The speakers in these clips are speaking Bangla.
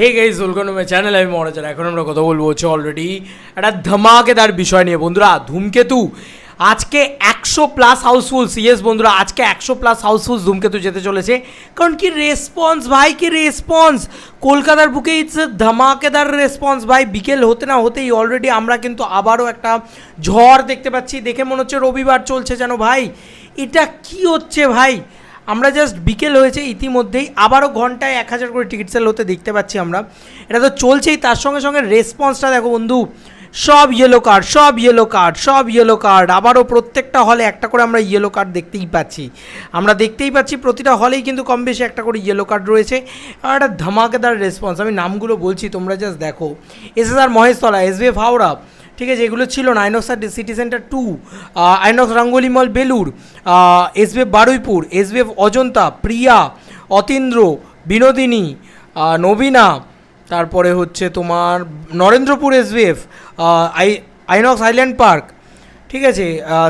Hey guys welcome to my channel আমি মহারাজার এখন আমরা কথা বলব হচ্ছে অলরেডি একটা ধামাকেদার বিষয় নিয়ে। বন্ধুরা, ধূমকেতু। আজকে একশো প্লাস হাউসফুল সিএস বন্ধুরা, আজকে একশো প্লাস হাউসফুল ধূমকেতু যেতে চলেছে। কারণ কি রেসপন্স ভাই, কি রেসপন্স কলকাতার বুকে ইটস ধামাকেদার রেসপন্স ভাই। বিকেল হতে না হতেই অলরেডি আমরা কিন্তু আবারও একটা ঝড় দেখতে পাচ্ছি। দেখে মনে হচ্ছে রবিবার চলছে যেন, ভাই। এটা কি হচ্ছে, ভাই? আমরা জাস্ট বিকেল হয়েছে, ইতিমধ্যেই আবারও ঘন্টায় এক হাজার করে টিকিট সেল হতে দেখতে পাচ্ছি আমরা। এটা তো চলছেই, তার সঙ্গে সঙ্গে রেসপন্সটা দেখো বন্ধু সব ইয়েলো কার্ড সব ইয়েলো কার্ড সব ইয়েলো কার্ড আবারও প্রত্যেকটা হলে একটা করে আমরা ইয়েলো কার্ড দেখতেই পাচ্ছি। আমরা দেখতেই পাচ্ছি প্রতিটা হলেই কিন্তু কম বেশি একটা করে ইয়েলো কার্ড রয়েছে। আর একটা ধামাকেদার রেসপন্স আমি নামগুলো বলছি, তোমরা জাস্ট দেখো। S S R Maheshtala S B Howrah, ঠিক আছে, এগুলো ছিল না INOX city centre two INOX Rangoli mall Belur SVF Baruipur S SVF Ajanta, Priya, Atindra, Binodini Nabina তারপরে হচ্ছে তোমার Narendrapur SVF I INOX island park, ঠিক আছে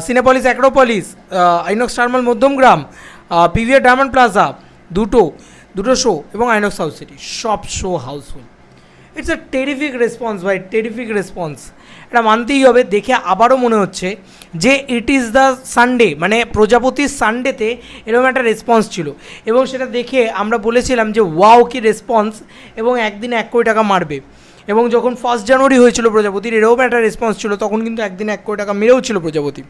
সিনেপলিস অ্যাক্রোপলিস আইনক্স টার্মাল মধ্যমগ্রাম পিভিআর ডায়মন্ড প্লাজা দুটো দুটো শো এবং আইনক্স হাউস সিটি সব show housefull it's a terrific response ভাই টেরিফিক রেসপন্স এটা মানতেই হবে, দেখে আবারও মনে হচ্ছে যে ইট ইজ দ্য সানডে মানে প্রজাপতির সানডেতে এরকম একটা রেসপন্স ছিল। এবং সেটা দেখে আমরা বলেছিলাম যে ওয়াও কি রেসপন্স এবং একদিনে এক কোটি টাকা মারবে। এবং যখন ফার্স্ট জানুয়ারি হয়েছিল প্রজাপতির, এরকম একটা রেসপন্স ছিল, তখন কিন্তু একদিনে এক কোটি টাকা মেরেও ছিল প্রজাপতি।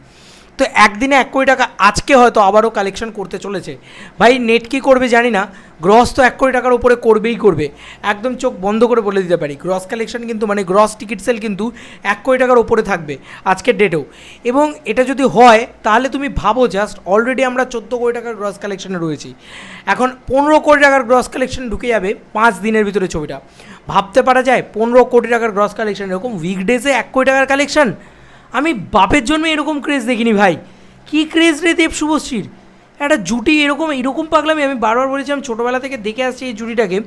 তো একদিনে এক কোটি টাকা আজকে হয়তো আবারও কালেকশন করতে চলেছে। ভাই নেট কী করবে জানি না গ্রস তো এক কোটি টাকার উপরে করবেই করবে। একদম চোখ বন্ধ করে বলে দিতে পারি গ্রস কালেকশন কিন্তু মানে গ্রস টিকিট সেল কিন্তু এক কোটি টাকার উপরে থাকবে আজকের ডেটেও এবং এটা যদি হয়, তাহলে তুমি ভাবো জাস্ট অলরেডি আমরা চোদ্দ কোটি টাকার গ্রস কালেকশনে রয়েছি। এখন পনেরো কোটি টাকার গ্রস কালেকশন ঢুকে যাবে পাঁচ দিনের ভিতরে ছবিটা। ভাবতে পারা যায়, পনেরো কোটি টাকার গ্রস কালেকশন এরকম উইকডেজে এক কোটি টাকার কালেকশন আমি বাপের জন্মে এরকম ক্রেজ দেখিনি ভাই। কী ক্রেজ রে দেব শুভশ্রীর? একটা জুটি এরকম এরকম পাগলামি আমি বারবার বলেছি, আমি ছোটোবেলা থেকে দেখে আসছি এই জুটিটাকে।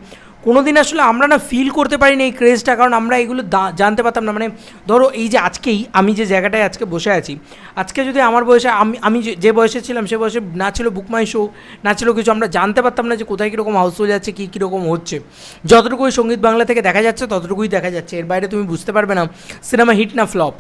কোনো দিন আসলে আমরা না ফিল করতে পারিনি এই ক্রেজটা কারণ আমরা এগুলো জানতে পারতাম না। মানে ধরো এই যে আজকেই আমি যে জায়গাটায় আজকে বসে আছি, আজকে যদি আমার বয়সে আমি আমি যে- যে বয়সে ছিলাম সে বয়সে না ছিল বুকমাই শো না ছিল কিছু, আমরা জানতে পারতাম না যে কোথায় কীরকম হাউসফুল যাচ্ছে কী কীরকম হচ্ছে। যতটুকুই সংগীত বাংলা থেকে দেখা যাচ্ছে, ততটুকুই দেখা যাচ্ছে। এর বাইরে তুমি বুঝতে পারবে না সিনেমা হিট না ফ্লপ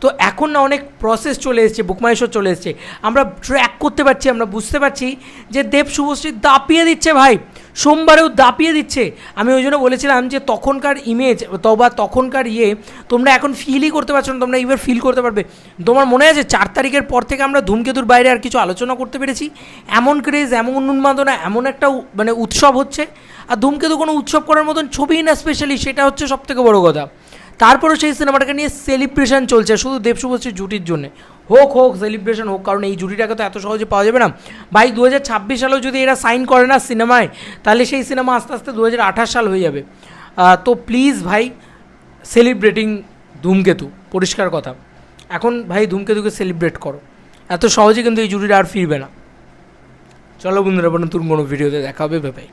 তো এখন না অনেক প্রসেস চলে এসছে বুকমাই শো চলে এসছে। আমরা ট্র্যাক করতে পারছি, আমরা বুঝতে পারছি যে দেব শুভশ্রী দাপিয়ে দিচ্ছে ভাই। সোমবারেও দাপিয়ে দিচ্ছে। আমি ওই জন্য বলেছিলাম যে তখনকার ইমেজ বা তখনকার ইয়ে তোমরা এখন ফিলই করতে পারছ না, তোমরা এবার ফিল করতে পারবে। তোমার মনে আছে চার তারিখের পর থেকে আমরা ধূমকেতুর বাইরে আর কিছু আলোচনা করতে পেরেছি? এমন ক্রেজ এমন উন্মাদনা, এমন একটা মানে উৎসব হচ্ছে। আর ধূমকেতু কোনো উৎসব করার মতন ছবিই না স্পেশালি সেটা হচ্ছে সবথেকে বড় কথা। তারপরেও সেই সিনেমাটাকে নিয়ে সেলিব্রেশন চলছে। শুধু দেবশুভশ্রীর জুটির জন্য। হোক হোক সেলিব্রেশন হোক, কারণ এই জুটিটাকে তো এত সহজে পাওয়া যাবে না। ভাই দু হাজার ছাব্বিশ সালেও যদি এরা সাইন করে না সিনেমায়, তাহলে সেই সিনেমা আস্তে আস্তে দু হাজার আঠাশ সাল হয়ে যাবে। তো প্লিজ ভাই সেলিব্রেটিং ধূমকেতু। পরিষ্কার কথা। এখন ভাই, ধূমকেতুকে সেলিব্রেট করো। এত সহজে কিন্তু এই জুটিটা আর ফিরবে না। চলো বন্ধুরা নতুন কোনো ভিডিওতে দেখা হবে। ভাই